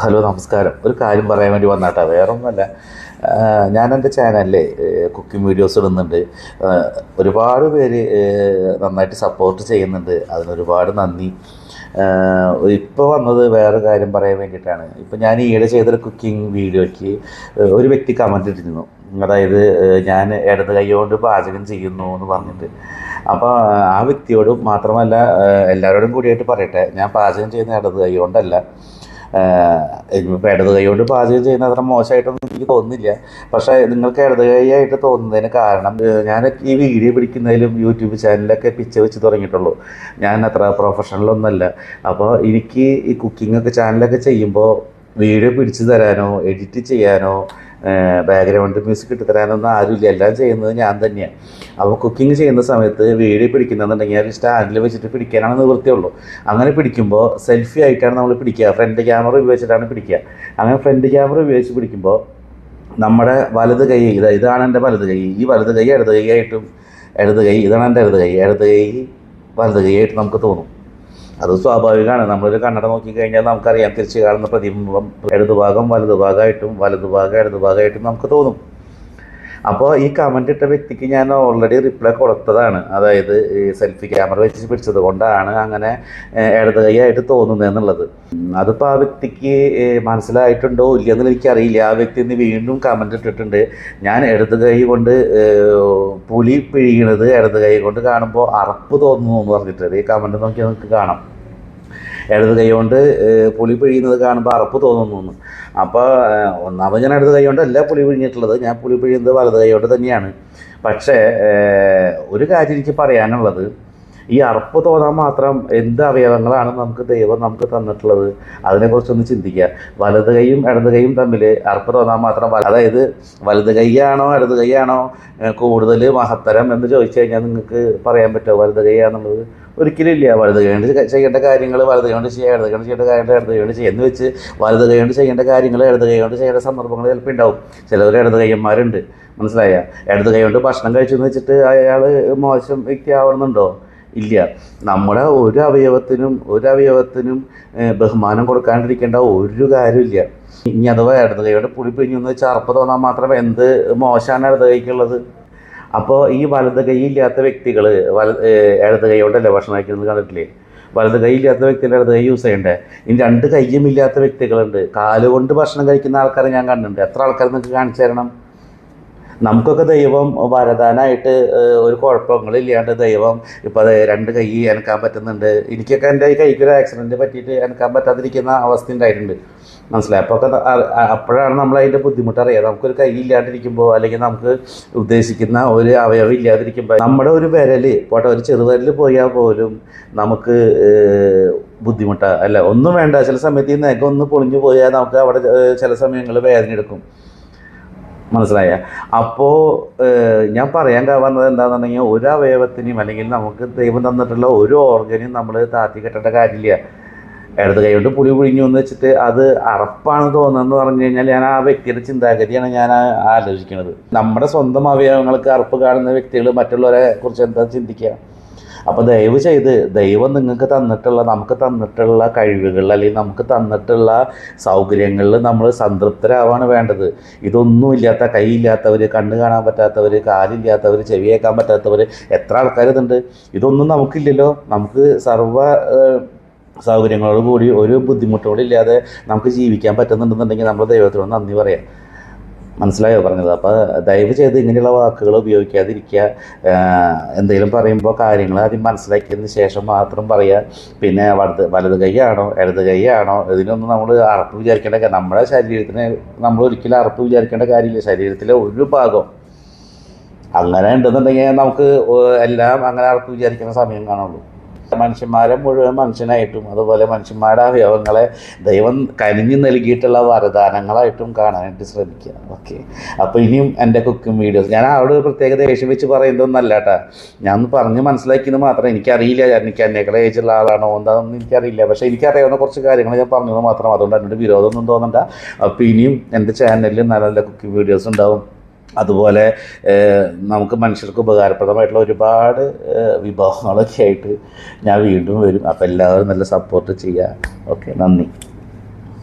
Hello നമസ്കാരം. ഒരു കാര്യം പറയാൻ വേണ്ടി വന്നാട്ടാ. വേറെ ഒന്നുമല്ല ഞാൻ എന്റെ ചാനലിൽ കുക്കിംഗ് വീഡിയോസ് ഇടുന്നുണ്ട്. ഒരുപാട് പേര് നന്നായിട്ട് സപ്പോർട്ട് ചെയ്യുന്നുണ്ട്. അതിനൊരുപാട് നന്ദി. ഇപ്പോൾ വന്നത് വേറെ കാര്യം പറയാൻ വേണ്ടിയിട്ടാണ് ഇപ്പോൾ ഞാൻ ഈയിടെ ചെയ്തൊരു കുക്കിംഗ് വീഡിയോയ്ക്ക് ഒരു വ്യക്തി കമന്റ് ഇട്ടിരുന്നു. അതായത് ഞാൻ ഇടത് കൈ കൊണ്ട് പാചകം ചെയ്യുന്നു എന്ന് പറഞ്ഞിട്ട്. അപ്പോൾ ആ വ്യക്തിയോടും മാത്രമല്ല എല്ലാവരോടും കൂടിയായിട്ട് പറയട്ടെ. ഞാൻ പാചകം ചെയ്യുന്ന ഇടത് കൈ കൊണ്ടല്ല. ഇപ്പം ഇടത് കൈ കൊണ്ട് പാചകം ചെയ്യുന്ന അത്ര മോശമായിട്ടൊന്നും എനിക്ക് തോന്നുന്നില്ല. പക്ഷേ നിങ്ങൾക്ക് ഇടത് കൈയായിട്ട് തോന്നുന്നതിന് കാരണം ഞാൻ ഈ വീഡിയോ പിടിക്കുന്നതിലും യൂട്യൂബ് ചാനലിലൊക്കെ പിച്ച വെച്ച് തുടങ്ങിയിട്ടുള്ളൂ. ഞാൻ അത്ര പ്രൊഫഷണലൊന്നുമല്ല അപ്പോൾ എനിക്ക് ഈ കുക്കിംഗ് ഒക്കെ ചാനലൊക്കെ ചെയ്യുമ്പോൾ വീഡിയോ പിടിച്ചു തരാനോ എഡിറ്റ് ചെയ്യാനോ ബാക്ക്ഗ്രൗണ്ട് മ്യൂസിക് ഇട്ട് തരാനൊന്നും ആരുമില്ല. എല്ലാം ചെയ്യുന്നത് ഞാൻ തന്നെയാണ് അപ്പോൾ കുക്കിംഗ് ചെയ്യുന്ന സമയത്ത് വീഡിയോ പിടിക്കുന്നുണ്ടെങ്കിൽ അത് സ്റ്റാൻഡിൽ വെച്ചിട്ട് പിടിക്കാനാണ് നിവൃത്തിയുള്ളൂ. അങ്ങനെ പിടിക്കുമ്പോൾ സെൽഫി ആയിട്ടാണ് നമ്മൾ പിടിക്കുക. ഫ്രണ്ട് ക്യാമറ ഉപയോഗിച്ചിട്ടാണ് പിടിക്കുക. അങ്ങനെ ഫ്രണ്ട് ക്യാമറ ഉപയോഗിച്ച് പിടിക്കുമ്പോൾ നമ്മുടെ വലത് കൈ ഇതാ ഇതാണ് എന്റെ വലത് കൈ. ഈ വലത് കൈ ഇടത് കൈ ആയിട്ടും ഇടത് കൈ ഇതാണ് എന്റെ ഇടത് കൈ. ഇടത് കൈ വലത് കൈ ആയിട്ട് നമുക്ക് തോന്നും. അത് സ്വാഭാവികമാണ്. നമ്മളൊരു കണ്ണട നോക്കിക്കഴിഞ്ഞാൽ നമുക്കറിയാം തിരിച്ചു കാണുന്ന പ്രതിബിംബം ഇടതുഭാഗം വലതുഭാഗമായിട്ടും വലതുഭാഗം ഇടതുഭാഗമായിട്ടും നമുക്ക് തോന്നും. അപ്പോൾ ഈ കമന്റ് ഇട്ട വ്യക്തിക്ക് ഞാൻ ഓൾറെഡി റിപ്ലൈ കൊടുത്തതാണ്. അതായത് ഈ സെൽഫി ക്യാമറ വെച്ച് പിടിച്ചത് കൊണ്ടാണ് അങ്ങനെ ഇടത് കൈയായിട്ട് തോന്നുന്നത് എന്നുള്ളത്. അതിപ്പോൾ ആ വ്യക്തിക്ക് മനസ്സിലായിട്ടുണ്ടോ ഇല്ലയെന്ന് എനിക്കറിയില്ല. ആ വ്യക്തി ഇന്ന് വീണ്ടും കമന്റ് ഇട്ടിട്ടുണ്ട്. ഞാൻ ഇടത് കൈ കൊണ്ട് പുലി പിഴിയണത് ഇടത് കൈ കൊണ്ട് കാണുമ്പോൾ അറപ്പ് തോന്നുന്നു എന്ന് പറഞ്ഞിട്ടുണ്ട് ഈ കമന്റ് നോക്കിയാൽ നിങ്ങൾക്ക് കാണാം. ഇടത് കൈ കൊണ്ട് പുളി പിഴിയുന്നത് കാണുമ്പോൾ അറപ്പ് തോന്നുന്നു അപ്പോൾ ഒന്നാമത് ഞാൻ ഇടത് കൈ കൊണ്ടല്ല പുളി പിഴിഞ്ഞിട്ടുള്ളത്. ഞാൻ പുളി പിഴിയുന്നത് വലത് കൈ കൊണ്ട് തന്നെയാണ്. പക്ഷേ ഒരു കാര്യം എനിക്ക് പറയാനുള്ളത്. ഈ അറപ്പ് തോന്നാൻ മാത്രം എന്ത് അവയവങ്ങളാണ് നമുക്ക് ദൈവം നമുക്ക് തന്നിട്ടുള്ളത്? അതിനെക്കുറിച്ചൊന്ന് ചിന്തിക്കുക. വലത് കൈയും ഇടത് കൈയും തമ്മിൽ അറപ്പ് തോന്നാൻ മാത്രം അതായത് വലത് കൈയാണോ ഇടത് കൈയാണോ കൂടുതൽ മഹത്തരം എന്ന് ചോദിച്ചു കഴിഞ്ഞാൽ നിങ്ങൾക്ക് പറയാൻ പറ്റുമോ? വലത് കൈയാന്നുള്ളത് ഒരിക്കലും ഇല്ല വലത് കൈകൊണ്ട് ചെയ്യേണ്ട കാര്യങ്ങൾ വലത് കൈകൊണ്ട് ചെയ്യുക ഇടത് കൈകൊണ്ട് ചെയ്യേണ്ട കാര്യങ്ങൾ ഇടത് കൈകൊണ്ട് ചെയ്യുന്ന വെച്ച് വലത് കൈകൊണ്ട് ചെയ്യേണ്ട കാര്യങ്ങൾ ഇടത് കൈകൊണ്ട് ചെയ്യേണ്ട സന്ദർഭങ്ങൾ ചിലപ്പോൾ ഉണ്ടാവും. ചിലവർ ഇടത് കൈയന്മാരുണ്ട് മനസ്സിലായ? ഇടത് കൈ കൊണ്ട് ഭക്ഷണം കഴിച്ചു എന്ന് വെച്ചിട്ട് അയാൾ മോശം വ്യക്തി ആവണമെന്നുണ്ടോ ഇല്ല. നമ്മുടെ ഒരു അവയവത്തിനും ഒരു അവയവത്തിനും ബഹുമാനം കൊടുക്കാണ്ടിരിക്കേണ്ട ഒരു കാര്യമില്ല ഇനി അഥവാ ഇടത് കൈയുടെ പുളി വെച്ചാൽ അറപ്പ് തോന്നാൻ മാത്രം എന്ത് മോശമാണ് ഇടത് കൈക്കുള്ളത് അപ്പോൾ ഈ വലത് കൈയില്ലാത്ത വ്യക്തികൾ വല ഇടത് കൈ കൊണ്ടല്ലേ ഭക്ഷണം കഴിക്കുന്നത് കണ്ടിട്ടില്ലേ? വലത് കൈയില്ലാത്ത വ്യക്തികൾ ഇടത് കൈ യൂസ് ചെയ്യണ്ടേ? ഇനി രണ്ട് കൈയും ഇല്ലാത്ത വ്യക്തികളുണ്ട്. കാലുകൊണ്ട് ഭക്ഷണം കഴിക്കുന്ന ആൾക്കാരെ ഞാൻ കണ്ടിട്ടുണ്ട്. എത്ര ആൾക്കാർ നിങ്ങൾക്ക് കാണിച്ചു തരണം? നമുക്കൊക്കെ ദൈവം വരദാനായിട്ട് ഒരു കുഴപ്പങ്ങളില്ലാണ്ട് ദൈവം ഇപ്പോൾ രണ്ട് കൈ അനക്കാൻ പറ്റുന്നുണ്ട്. എനിക്കൊക്കെ എന്റെ ഈ കൈക്ക് ഒരു ആക്സിഡന്റ് പറ്റിയിട്ട് അനക്കാൻ പറ്റാതിരിക്കുന്ന അവസ്ഥ ഉണ്ടായിട്ടുണ്ട്. മനസ്സിലായി? അപ്പോൾ അപ്പോഴാണ് നമ്മൾ അതിന്റെ ബുദ്ധിമുട്ട് അറിയാം നമുക്കൊരു കൈ ഇല്ലാണ്ടിരിക്കുമ്പോൾ അല്ലെങ്കിൽ നമുക്ക് ഉദ്ദേശിക്കുന്ന ഒരു അവയവം ഇല്ലാതിരിക്കുമ്പോൾ നമ്മുടെ ഒരു വിരൽ പോട്ടെ ഒരു ചെറുവിരൽ പോയാൽ പോലും നമുക്ക് ബുദ്ധിമുട്ടാ. അല്ല ഒന്നും വേണ്ട. ചില സമയത്ത് ഈ നഖം ഒന്ന് പൊളിഞ്ഞു പോയാൽ നമുക്ക് അവിടെ ചില സമയങ്ങളിൽ വേദന എടുക്കും. മനസ്സിലായ? അപ്പോൾ ഞാൻ പറയാൻ കാണുന്നത് എന്താണെന്നുണ്ടെങ്കിൽ ഒരു അവയവത്തിനെയും അല്ലെങ്കിൽ നമുക്ക് ദൈവം തന്നിട്ടുള്ള ഒരു ഓർഗനെയും നമ്മൾ താത്തി കെട്ടേണ്ട കാര്യമില്ല. ഇടത് കൈ കൊണ്ട് പുളി പുഴിഞ്ഞു എന്ന് വെച്ചിട്ട് അത് അറപ്പാണ് തോന്നുന്നതെന്ന് പറഞ്ഞു കഴിഞ്ഞാൽ ഞാൻ ആ വ്യക്തിയുടെ ചിന്താഗതിയാണ് ഞാൻ ആലോചിക്കുന്നത്. നമ്മുടെ സ്വന്തം അവയവങ്ങൾക്ക് അറപ്പ് കാണുന്ന വ്യക്തികൾ മറ്റുള്ളവരെ കുറിച്ച് എന്താ ചിന്തിക്കുക? അപ്പോൾ ദയവ് ചെയ്ത് ദൈവം നിങ്ങൾക്ക് തന്നിട്ടുള്ള നമുക്ക് തന്നിട്ടുള്ള കഴിവുകൾ അല്ലെങ്കിൽ നമുക്ക് തന്നിട്ടുള്ള സൗകര്യങ്ങളിൽ നമ്മൾ സംതൃപ്തരാവാണ് വേണ്ടത്. ഇതൊന്നുമില്ലാത്ത കൈയില്ലാത്തവർ കണ്ണ് കാണാൻ പറ്റാത്തവർ കാലില്ലാത്തവർ ചെവി കേൾക്കാൻ പറ്റാത്തവർ എത്ര ആൾക്കാർ ഇതുണ്ട്? ഇതൊന്നും നമുക്കില്ലല്ലോ. നമുക്ക് സർവ സൗകര്യങ്ങളോട് കൂടി ഒരു ബുദ്ധിമുട്ടോടില്ലാതെ നമുക്ക് ജീവിക്കാൻ പറ്റുന്നുണ്ടെന്നുണ്ടെങ്കിൽ നമ്മൾ ദൈവത്തിനോട് നന്ദി പറയാം. മനസ്സിലായോ പറഞ്ഞത്? അപ്പോൾ ദയവ് ചെയ്ത് ഇങ്ങനെയുള്ള വാക്കുകൾ ഉപയോഗിക്കാതിരിക്കുക. എന്തെങ്കിലും പറയുമ്പോൾ കാര്യങ്ങൾ ആദ്യം മനസ്സിലാക്കിയതിന് ശേഷം മാത്രം പറയുക പിന്നെ വലത് വലത് കൈയാണോ ഇടത് കൈയാണോ ഇതിനൊന്നും നമ്മൾ അറപ്പ് വിചാരിക്കേണ്ട നമ്മുടെ ശരീരത്തിന് നമ്മൾ ഒരിക്കലും അറപ്പ് വിചാരിക്കേണ്ട കാര്യമില്ല. ശരീരത്തിലെ ഒരു ഭാഗം അങ്ങനെ ഉണ്ടെന്നുണ്ടെങ്കിൽ നമുക്ക് എല്ലാം അങ്ങനെ അറപ്പ് വിചാരിക്കുന്ന സമയം കാണുള്ളൂ. മനുഷ്യന്മാരെ മുഴുവൻ മനുഷ്യനായിട്ടും അതുപോലെ മനുഷ്യന്മാരുടെ അവയവങ്ങളെ ദൈവം കനിഞ്ഞു നൽകിയിട്ടുള്ള വരദാനങ്ങളായിട്ടും കാണാനായിട്ട് ശ്രമിക്കുക ഓക്കെ അപ്പോൾ ഇനിയും എന്റെ കുക്കിംഗ് വീഡിയോസ് ഞാൻ അവിടെ ഒരു പ്രത്യേകത ദേഷ്യം വെച്ച് പറയുന്നതൊന്നല്ല കേട്ടോ. ഞാൻ പറഞ്ഞ് മനസ്സിലാക്കിയത് മാത്രം എനിക്കറിയില്ല. എനിക്ക് എന്നേക്കാൾ ഏജുള്ള ആളാണോ എന്താണെന്ന് എനിക്കറിയില്ല. പക്ഷേ എനിക്കറിയാവുന്ന കുറച്ച് കാര്യങ്ങൾ ഞാൻ പറഞ്ഞത് മാത്രം. അതുകൊണ്ട് എന്നോട് വിരോധമൊന്നും തോന്നണ്ട. അപ്പോൾ ഇനിയും എന്റെ ചാനലിൽ നല്ല നല്ല കുക്കിംഗ് വീഡിയോസ് ഉണ്ടാവും. അതുപോലെ നമുക്ക് മനുഷ്യർക്ക് ഉപകാരപ്രദമായിട്ടുള്ള ഒരുപാട് വിഭവങ്ങളൊക്കെ ആയിട്ട് ഞാൻ വീണ്ടും വരും. അപ്പോൾ എല്ലാവരും നല്ല സപ്പോർട്ട് ചെയ്യുക ഓക്കെ നന്ദി.